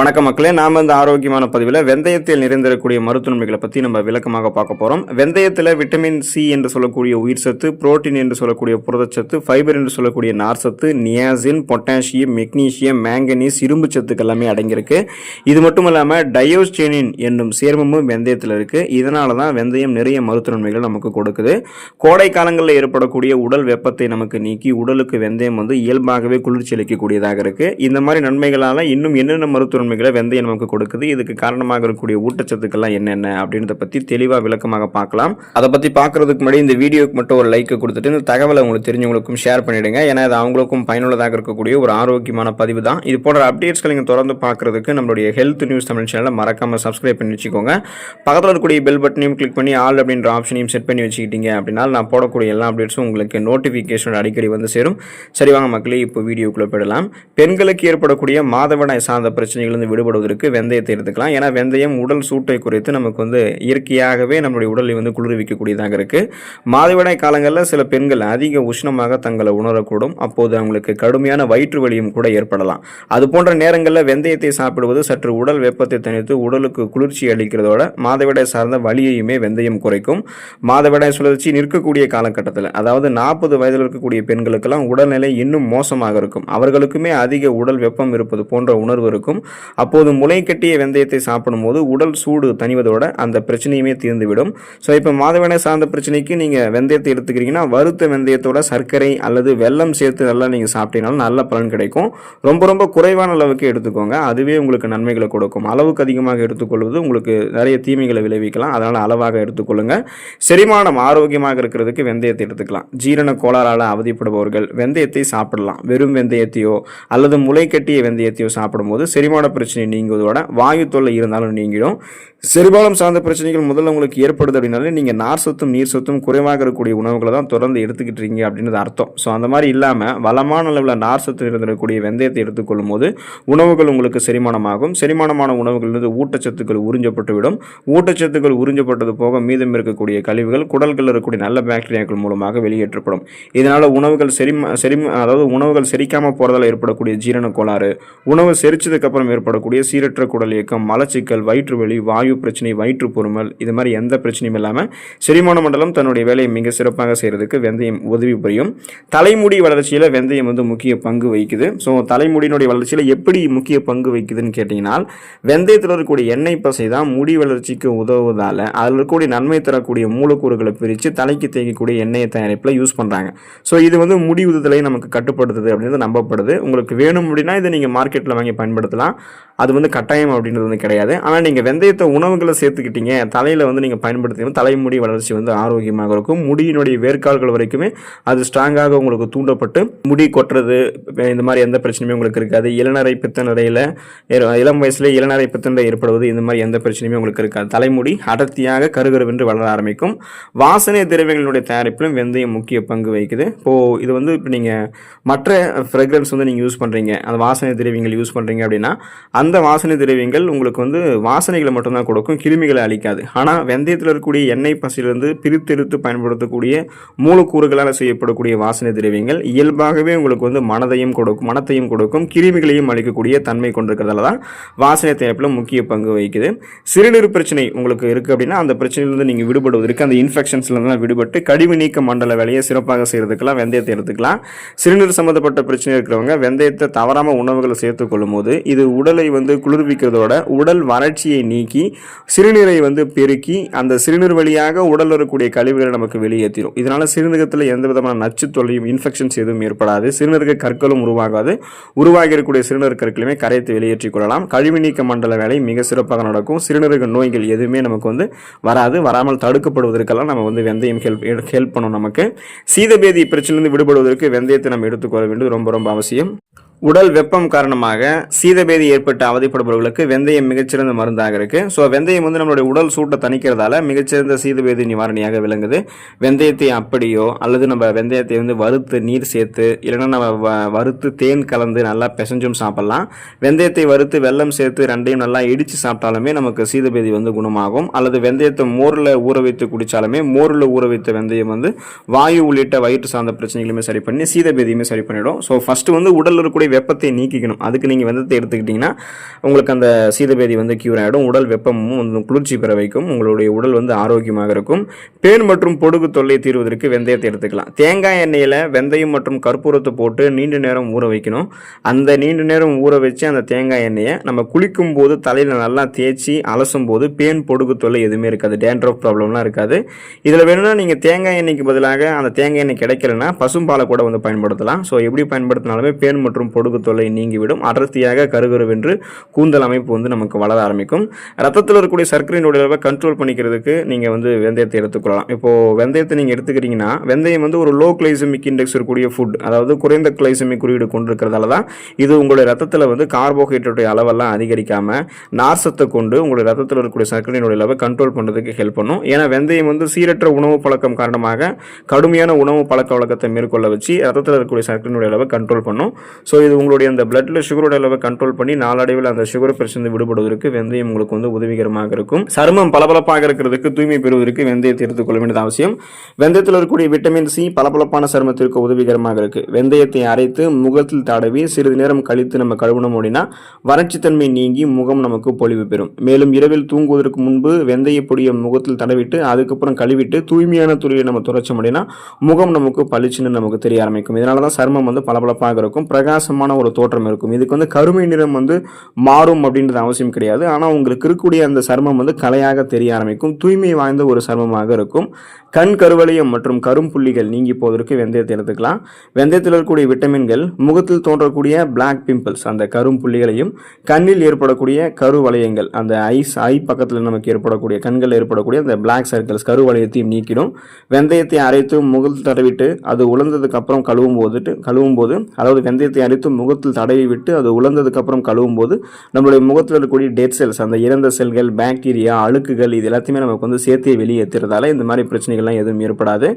வணக்கம் மக்களே நாம இந்த ஆரோக்கியமான பதிவில் வெந்தயத்தில் நிறைந்திருக்கக்கூடிய மருத்துவன்மைகளை பற்றி நம்ம விளக்கமாக பார்க்க போகிறோம் வெந்தயத்தில் விட்டமின் சி என்று சொல்லக்கூடிய உயிர் சத்து புரோட்டீன் என்று சொல்லக்கூடிய புரதச்சத்து ஃபைபர் என்று சொல்லக்கூடிய நார்சத்து நியாசின் பொட்டாசியம் மெக்னீசியம் மேங்கனீஸ் இரும்பு சத்துக்கள் எல்லாமே அடங்கியிருக்கு. இது மட்டும் இல்லாமல் டயோஸ்டேனின் என்னும் சேர்மமும் வெந்தயத்தில் இருக்குது இதனால தான் வெந்தயம் நிறைய மருத்துவன்மைகள் நமக்கு கொடுக்குது. கோடை காலங்களில் ஏற்படக்கூடிய உடல் வெப்பத்தை நமக்கு நீக்கி உடலுக்கு வெந்தயம் வந்து இயல்பாகவே குளிர்ச்சி அளிக்கக்கூடியதாக இருக்குது இந்த மாதிரி நன்மைகளால் இன்னும் என்னென்ன மருத்துவன்மைகளை வெந்தயம் நமக்கு கொடுக்குது. இதுக்கு காரணமாக இருக்கக்கூடிய ஊட்டச்சத்துக்கள்லாம் என்னென்ன அப்படின்றத பற்றி தெளிவாக விளக்கமாக பார்க்கலாம். அதை பற்றி பார்க்குறதுக்கு முன்னாடி இந்த வீடியோக்கு மட்டும் ஒரு லைக் கொடுத்துட்டு இந்த தகவலை உங்களுக்கு தெரிஞ்சவங்களுக்கும் ஷேர் பண்ணிவிடுங்க ஏன்னா இது அவங்களுக்கும் பயனுள்ளதாக இருக்கக்கூடிய ஒரு ஆரோக்கியமான பதிவு தான். இது போன்ற அப்டேட்ஸ்களை நீங்கள் தொடர்ந்து பார்க்குறதுக்கு நம்மளுடைய ஹெல்த் நியூஸ் தமிழ் சேனலை மறக்காமல் சப்ஸ்கிரைப் பண்ணி வச்சுக்கோங்க. பக்கத்தில் இருக்கக்கூடிய பெல் பட்டனையும் கிளிக் பண்ணி ஆல் அப்படின்ற ஆப்ஷனையும் செட் பண்ணி வச்சுக்கிட்டீங்க அப்படின்னா நான் போடக்கூடிய எல்லா அப்டேட்ஸும் உங்களுக்கு நோட்டிஃபிகேஷன் அடிக்கடி வந்து சேரும். சரி வாங்க மக்களே இப்போ வீடியோக்குள்ளே போயிடலாம். பெண்களுக்கு ஏற்படக்கூடிய மாதவிடாய் சார்ந்த பிரச்சனைகள் பிரச்சனைகளிலிருந்து விடுபடுவதற்கு வெந்தயத்தை எடுத்துக்கலாம். ஏன்னா வெந்தயம் உடல் சூட்டை குறைத்து நமக்கு வந்து இயற்கையாகவே நம்மளுடைய உடலை வந்து குளிர்விக்கக்கூடியதாக இருக்குது மாதவிடாய் காலங்களில் சில பெண்கள் அதிக உஷ்ணமாக தங்களை உணரக்கூடும். அப்போது அவங்களுக்கு கடுமையான வயிற்று வலியும் கூட ஏற்படலாம். அது போன்ற நேரங்களில் வெந்தயத்தை சாப்பிடுவது சற்று உடல் வெப்பத்தை தணித்து உடலுக்கு குளிர்ச்சி அளிக்கிறதோட மாதவிடாய் சார்ந்த வலியையுமே வெந்தயம் குறைக்கும். மாதவிடாய் சுழற்சி நிற்கக்கூடிய காலகட்டத்தில் அதாவது நாற்பது வயதில் இருக்கக்கூடிய பெண்களுக்கெல்லாம் உடல்நிலை இன்னும் மோசமாக இருக்கும். அவர்களுக்குமே அதிக உடல் வெப்பம் இருப்பது போன்ற உணர்வு இருக்கும். அப்போது முளை கட்டிய வெந்தயத்தை சாப்பிடும்போது உடல் சூடு தணிவதோட அந்த பிரச்சனையுமே தீர்ந்துவிடும். ஸோ இப்போ மாதவிடாய் சார்ந்த பிரச்சனைக்கு நீங்கள் வெந்தயத்தை எடுத்துக்கிறீங்கன்னா வறுத்த வெந்தயத்தோட சர்க்கரை அல்லது வெல்லம் சேர்த்து நல்லா நீங்கள் சாப்பிட்டீங்கனாலும் நல்ல பலன் கிடைக்கும். ரொம்ப ரொம்ப குறைவான அளவுக்கு எடுத்துக்கோங்க. அதுவே உங்களுக்கு நன்மைகளை கொடுக்கும். அளவுக்கு அதிகமாக எடுத்துக்கொள்வது உங்களுக்கு நிறைய தீமைகளை விளைவிக்கலாம். அதனால் அளவாக எடுத்துக்கொள்ளுங்க. செரிமானம் ஆரோக்கியமாக இருக்கிறதுக்கு வெந்தயத்தை எடுத்துக்கலாம். ஜீரண கோளாறால் அவதிப்படுபவர்கள் வெந்தயத்தை சாப்பிடலாம். வெறும் வெந்தயத்தையோ அல்லது முளை கட்டிய வெந்தயத்தையோ சாப்பிடும்போது செரிமான பிரச்சனை நீங்குவதோட வாயு தொல்லை இருந்தாலும் நீங்கிடும். செரிபாலம் சார்ந்த பிரச்சனைகள் முதல்ல உங்களுக்கு ஏற்படுது அப்படின்னாலே நீங்கள் நார் சொத்தும் நீர் சொத்தும் குறைவாக இருக்கக்கூடிய உணவுகளை தான் தொடர்ந்து எடுத்துக்கிட்டு இருக்கீங்க அப்படின்றது அர்த்தம். ஸோ அந்த மாதிரி இல்லாமல் வளமான அளவில் நார் சத்து இருந்திருக்கக்கூடிய வெந்தயத்தை எடுத்துக்கொள்ளும் போது உணவுகள் உங்களுக்கு செரிமானமாகும். செரிமானமான உணவுகளிலிருந்து ஊட்டச்சத்துக்கள் உறிஞ்சப்பட்டு விடும் ஊட்டச்சத்துக்கள் உறிஞ்சப்பட்டது போக மீதம் இருக்கக்கூடிய கழிவுகள் குடல்களில் இருக்கக்கூடிய நல்ல பாக்டீரியாக்கள் மூலமாக வெளியேற்றப்படும். இதனால் உணவுகள் செரிம செரிம அதாவது உணவுகள் செரிக்காமல் போகிறதால ஏற்படக்கூடிய ஜீரண கோளாறு உணவு செரிச்சதுக்கப்புறம் ஏற்படக்கூடிய சீரற்ற குடல் இயக்கம் மலச்சிக்கல் வயிற்றுவெளி வாயு பிரச்சனை வயிற்று பொறுமல் இது மாதிரி எந்த பிரச்சனையும் இல்லாமல் செரிமான மண்டலம் தன்னுடைய வேலையை மிக சிறப்பாக செய்கிறதுக்கு வெந்தயம் உதவி புரியும். தலைமுடி வளர்ச்சியில் வெந்தயம் வந்து முக்கிய பங்கு வகிக்குது. ஸோ தலைமுடியினுடைய வளர்ச்சியில் எப்படி முக்கிய பங்கு வகிக்குதுன்னு கேட்டிங்கன்னா வெந்தயத்தில் இருக்கக்கூடிய எண்ணெய் பசை தான் முடி வளர்ச்சிக்கு உதவுவதால் அதில் இருக்கக்கூடிய நன்மை தரக்கூடிய மூலக்கூறுகளை பிரித்து தலைக்கு தேய்க்கக்கூடிய எண்ணெயை தயாரிப்பில் யூஸ் பண்ணுறாங்க ஸோ இது வந்து முடி உதுதலை நமக்கு கட்டுப்படுத்துது அப்படின்றது நம்பப்படுது. உங்களுக்கு வேணும் அப்படின்னா இதை நீங்கள் மார்க்கெட்டில் வாங்கி பயன்படுத்தலாம். அது வந்து கட்டாயம் அப்படின்றது வந்து கிடையாது. ஆனால் நீங்கள் வெந்தயத்தை உணவுகளை சேர்த்துக்கிட்டீங்க தலையில் வந்து நீங்கள் பயன்படுத்தினா தலைமுடி வளர்ச்சி வந்து ஆரோக்கியமாக இருக்கும். முடியினுடைய வேர்க்கால்கள் வரைக்குமே அது ஸ்ட்ராங்காக உங்களுக்கு தூண்டப்பட்டு முடி கொட்டுறது இந்த மாதிரி எந்த பிரச்சனையுமே உங்களுக்கு இருக்காது. இளநரை பித்தநரையில் இளம் வயசில் இளநரை பித்தநிலை ஏற்படுவது இந்த மாதிரி எந்த பிரச்சனையுமே உங்களுக்கு இருக்காது. தலைமுடி அடர்த்தியாக கருகருவென்று வளர ஆரம்பிக்கும். வாசனை திரவியங்களுடைய தயாரிப்பிலும் வெந்தயம் முக்கிய பங்கு வகிக்குது. இப்போது இது வந்து இப்போ நீங்கள் மற்ற ஃப்ரெக்ரன்ஸ் வந்து நீங்கள் யூஸ் பண்ணுறீங்க அந்த வாசனை திரவியங்கள் யூஸ் பண்ணுறீங்க அப்படின்னா அந்த வாசனை திரவியங்கள் உங்களுக்கு வந்து வாசனைகளை மட்டும்தான் கொடுக்கும் கிருமிகளை அழிக்காது. ஆனால் வெந்தயத்தில் இருக்கக்கூடிய எண்ணெய் பசையிலிருந்து பிரித்தெடுத்து பயன்படுத்தக்கூடிய மூலக்கூறுகளால் செய்யப்படக்கூடிய வாசனை திரவியங்கள் இயல்பாகவே உங்களுக்கு வந்து மனதையும் கொடுக்கும் மனத்தையும் கொடுக்கும் கிருமிகளையும் அழிக்கக்கூடிய தன்மை கொண்டிருக்கிறதால தான் வாசனை தயாரிப்பில் முக்கிய பங்கு வகிக்குது. சிறுநீர் பிரச்சனை உங்களுக்கு இருக்குது அப்படின்னா அந்த பிரச்சனையிலிருந்து நீங்கள் விடுபடுவதற்கு அந்த இன்ஃபெக்ஷன்ஸ்லாம் விடுபட்டு கழிவு நீக்க மண்டல வேலையை சிறப்பாக செய்கிறதுக்கெல்லாம் வெந்தயத்தை எடுத்துக்கலாம். சிறுநீர் சம்மந்தப்பட்ட பிரச்சனை இருக்கிறவங்க வெந்தயத்தை தவறாமல் உணவுகளை சேர்த்துக்கொள்ளும் போது இது உடல் வந்து குளிர்விக்கிறதோட உடல் வறட்சியை நீக்கி சிறுநீரை வந்து பெருக்கி அந்த சிறுநீர் வழியாக உடல் இருக்கக்கூடிய கழிவுகளை நமக்கு வெளியேற்றிடும் இதனால் சிறுநீரகத்தில் எந்த விதமான நச்சு தொல்லையும் இன்ஃபெக்ஷன்ஸ் எதுவும் ஏற்படாது. சிறுநீரக கற்களும் உருவாகாது. உருவாகி இருக்கக்கூடிய சிறுநீர் கற்களையுமே கரைத்து வெளியேற்றிக் கொள்ளலாம். கழிவு நீக்க மண்டல வேலை மிக சிறப்பாக நடக்கும். சிறுநீரக நோய்கள் எதுவுமே நமக்கு வந்து வராது. வராமல் தடுக்கப்படுவதற்கெல்லாம் நம்ம வந்து வெந்தயம் ஹெல்ப் ஹெல்ப் பண்ணும் நமக்கு. சீதபேதி பிரச்சனையிலிருந்து விடுபடுவதற்கு வெந்தயத்தை நம்ம எடுத்துக்கொள்ள வேண்டும். ரொம்ப ரொம்ப அவசியம். உடல் வெப்பம் காரணமாக சீதபேதி ஏற்பட்டு அவதிப்படுபவர்களுக்கு வெந்தயம் மிகச்சிறந்த மருந்தாக இருக்குது ஸோ வெந்தயம் வந்து நம்மளுடைய உடல் சூட்டை தணிக்கிறதால மிகச்சிறந்த சீதபேதி நிவாரணியாக விளங்குது. வெந்தயத்தை அப்படியோ அல்லது நம்ம வெந்தயத்தை வந்து வறுத்து நீர் சேர்த்து இல்லைன்னா நம்ம வ- வறுத்து தேன் கலந்து நல்லா பிசைஞ்சும் சாப்பிட்லாம். வெந்தயத்தை வறுத்து வெல்லம் சேர்த்து ரெண்டையும் நல்லா இடித்து சாப்பிட்டாலுமே நமக்கு சீதபேதி வந்து குணமாகும். அல்லது வெந்தயத்தை மோரில் ஊற வைத்து குடித்தாலுமே மோரில் ஊற வைத்த வெந்தயம் வந்து வாயு உள்ளிட்ட வயிற்று சார்ந்த பிரச்சனைகளுமே சரி பண்ணி சீதபேதியுமே சரி பண்ணிடும். ஸோ ஃபஸ்ட்டு வந்து உடலில் இருக்கக்கூடிய வெப்பத்தை நீக்கிக்கணும். அதுக்கு நீங்கள் வெந்தத்தை எடுத்துக்கிட்டிங்கன்னா உங்களுக்கு அந்த சீதபேதி வந்து க்யூர் ஆகிடும் உடல் வெப்பமும் வந்து குளிர்ச்சி பெற வைக்கும். உங்களுடைய உடல் வந்து ஆரோக்கியமாக இருக்கும். பேன் மற்றும் பொடுகு தொல்லை தீர்வதற்கு வெந்தயத்தை எடுத்துக்கலாம். தேங்காய் எண்ணெயில் வெந்தயம் மற்றும் கற்பூரத்தை போட்டு நீண்ட நேரம் ஊற வைக்கணும். அந்த நீண்ட நேரம் ஊற வச்சு அந்த தேங்காய் எண்ணெயை நம்ம குளிக்கும் போது தலையில் நல்லா தேய்ச்சி அலசும் போது பேன் பொடுகு தொல்லை எதுவுமே இருக்காது. டேண்ட்ரஃப் ப்ராப்ளம்லாம் இருக்காது. இதில் வேணும்னா நீங்கள் தேங்காய் எண்ணெய்க்கு பதிலாக அந்த தேங்காய் எண்ணெய் கிடைக்கலன்னா பசும்பாலை கூட வந்து பயன்படுத்தலாம். ஸோ எப்படி பயன்படுத்தினாலுமே பேன் மற்றும் கொடுக்கு தொல்லை நீங்கிவிடும். அடர்த்தியாக கருகருவென்று கூந்தல் அமைப்பு வந்து நமக்கு வளர ஆரம்பிக்கும். ரத்தத்தில் இருக்கக்கூடிய சர்க்கரையினுடைய அளவை கண்ட்ரோல் பண்ணிக்கிறதுக்கு நீங்கள் வந்து வெந்தயத்தை எடுத்துக்கொள்ளலாம் இப்போது வெந்தயத்தை நீங்கள் எடுத்துக்கிறீங்கன்னா வெந்தயம் வந்து ஒரு லோ கிளைசமிக் இண்டெக்ஸ் இருக்கக்கூடிய ஃபுட் அதாவது குறைந்த கிளைசமிக் குறியீடு கொண்டிருக்கிறதால தான் இது உங்களுடைய ரத்தத்தில் வந்து கார்போஹைட்ரேட்டுடைய அளவெல்லாம் அதிகரிக்காமல் நார்சத்தை கொண்டு உங்களுடைய ரத்தத்தில் இருக்கக்கூடிய சர்க்கரையினுடைய அளவை கண்ட்ரோல் பண்ணுறதுக்கு ஹெல்ப் பண்ணும். ஏன்னா வெந்தயம் வந்து சீரற்ற உணவு பழக்கம் காரணமாக கடுமையான உணவு பழக்க வழக்கத்தை மேற்கொள்ள வச்சு ரத்தத்தில் இருக்கக்கூடிய சர்க்கரையினுடைய அளவை கண்ட்ரோல் பண்ணும். ஸோ இது உங்களுடைய அந்த பிளட்டில் சுகரோட அளவை கண்ட்ரோல் பண்ணி நாளடைவில் அந்த சுகர் பிரச்சனை விடுபடுவதற்கு வெந்தயம் உங்களுக்கு வந்து உதவிகரமாக இருக்கும். சருமம் பளபளப்பாக இருக்கிறதுக்கு தூய்மை பெறுவதற்கு வெந்தயத்தை எடுத்துக்கொள்ள வேண்டியது அவசியம். வெந்தயத்தில் இருக்கக்கூடிய விட்டமின் சி பளபளப்பான சருமத்திற்கு உதவிகரமாக இருக்கு. வெந்தயத்தை அரைத்து முகத்தில் தடவி சிறிது நேரம் கழித்து நம்ம கழுவணும் அப்படின்னா வறட்சித்தன்மை நீங்கி முகம் நமக்கு பொலிவு பெறும். மேலும் இரவில் தூங்குவதற்கு முன்பு வெந்தய பொடியை முகத்தில் தடவிட்டு அதுக்கப்புறம் கழுவிட்டு தூய்மையான துளியை நம்ம துடைச்சோம் அப்படின்னா முகம் நமக்கு பளிச்சுன்னு நமக்கு தெரிய ஆரம்பிக்கும். இதனால தான் சருமம் வந்து பளபளப்பாக இருக்கும். பிரகாசம் வித்தியாசமான ஒரு தோற்றம் இருக்கும். இதுக்கு வந்து கருமை நிறம் வந்து மாறும் அப்படின்றது அவசியம் கிடையாது. ஆனால் உங்களுக்கு இருக்கக்கூடிய அந்த சர்மம் வந்து கலையாக தெரிய ஆரம்பிக்கும். தூய்மை வாய்ந்த ஒரு சர்மமாக இருக்கும். கண் கருவளையம் மற்றும் கரும்புள்ளிகள் நீங்கி போவதற்கு வெந்தயத்தை எடுத்துக்கலாம். வெந்தயத்தில் இருக்கக்கூடிய விட்டமின்கள் முகத்தில் தோன்றக்கூடிய பிளாக் பிம்பிள்ஸ் அந்த கரும்புள்ளிகளையும் கண்ணில் ஏற்படக்கூடிய கருவளையங்கள் அந்த ஐஸ் ஐ பக்கத்தில் நமக்கு ஏற்படக்கூடிய கண்களில் ஏற்படக்கூடிய அந்த பிளாக் சர்க்கிள்ஸ் கருவளையத்தையும் நீக்கிடும். வெந்தயத்தை அரைத்து முகத்தில் தடவிட்டு அது உலர்ந்ததுக்கு அப்புறம் கழுவும் போதுட்டு கழுவும் போது அதாவது வெந்தயத்தை அரைத்து முகத்தில் தடவி விட்டு அது உலர்ந்ததுக்கு அப்புறம் கழுவும் போது நம்மளுடைய முகத்தில் இருக்கக்கூடிய டெட் செல்ஸ் அந்த இறந்த செல்கள் பாக்டீரியா அழுக்குகள் இது எல்லாத்தையுமே நமக்கு வந்து சேர்த்தே வெளியேற்றுறதால இந்த மாதிரி பிரச்சனைகள்லாம் எதுவும் ஏற்படாது.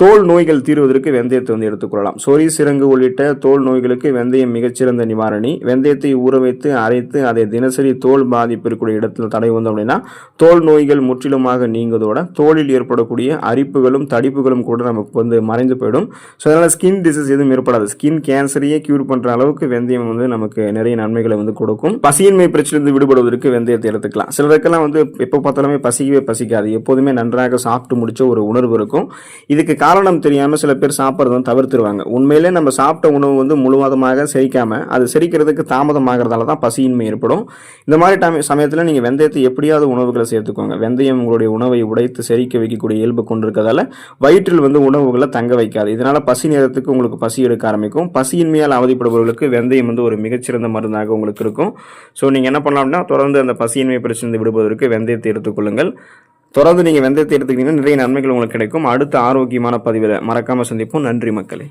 தோல் நோய்கள் தீர்வதற்கு வெந்தயத்தை வந்து எடுத்துக்கொள்ளலாம் சொறி சிறங்கு உள்ளிட்ட தோல் நோய்களுக்கு வெந்தயம் மிகச்சிறந்த நிவாரணி. வெந்தயத்தை ஊற வைத்து அரைத்து அதை தினசரி தோல் பாதிப்பு இருக்கக்கூடிய இடத்துல தடை வந்தோம் அப்படின்னா தோல் நோய்கள் முற்றிலுமாக நீங்குவதோட தோலில் ஏற்படக்கூடிய அரிப்புகளும் தடிப்புகளும் கூட நமக்கு வந்து மறைந்து போயிடும். ஸோ அதனால் ஸ்கின் டிசீஸ் எதுவும் ஏற்படாது. ஸ்கின் கேன்சரையே க்யூர் பண்ணுற அளவுக்கு வெந்தயம் வந்து நமக்கு நிறைய நன்மைகளை வந்து கொடுக்கும். பசியின்மை பிரச்சனையிலிருந்து விடுபடுவதற்கு வெந்தயத்தை எடுத்துக்கலாம். சிலருக்கெல்லாம் வந்து எப்போ பார்த்தாலுமே பசிக்கவே பசிக்காது. எப்போதுமே நன்றாக சாப்பிட்டு முடிச்ச ஒரு உணர்வு இருக்கும். இதுக்கு காரணம் தெரியாமல் சில பேர் சாப்பிட்றத தவிர்த்துருவாங்க. உண்மையிலே நம்ம சாப்பிட்ட உணவு வந்து முழுவதுமாக செரிக்காமல் அது செரிக்கிறதுக்கு தாமதமாகிறதால தான் பசியின்மை ஏற்படும். இந்த மாதிரி டைம் சமயத்தில் நீங்கள் வெந்தயத்தை எப்படியாவது உணவுகளை சேர்த்துக்கோங்க. வெந்தயம் உங்களுடைய உணவை உடைத்து செரிக்க வைக்கக்கூடிய இயல்பு கொண்டிருக்கிறதால வயிற்றில் வந்து உணவுகளை தங்க வைக்காது. இதனால் பசி நேரத்துக்கு உங்களுக்கு பசி எடுக்க ஆரம்பிக்கும். பசியின்மையால் அவதிப்படுபவர்களுக்கு வெந்தயம் வந்து ஒரு மிகச்சிறந்த மருந்தாக உங்களுக்கு இருக்கும். ஸோ நீங்கள் என்ன பண்ணலாம்னா தொடர்ந்து அந்த பசியின்மை பிரச்சனை விடுவதற்கு வெந்தயத்தை எடுத்துக்கொள்ளுங்கள் தொடர்ந்து நீங்கள் வெந்தயத்தை எடுத்துக்கிட்டீங்கன்னா நிறைய நன்மைகள் உங்களுக்கு கிடைக்கும். அடுத்த ஆரோக்கியமான பதிவில் மறக்காமல் சந்திப்போம். நன்றி மக்களே.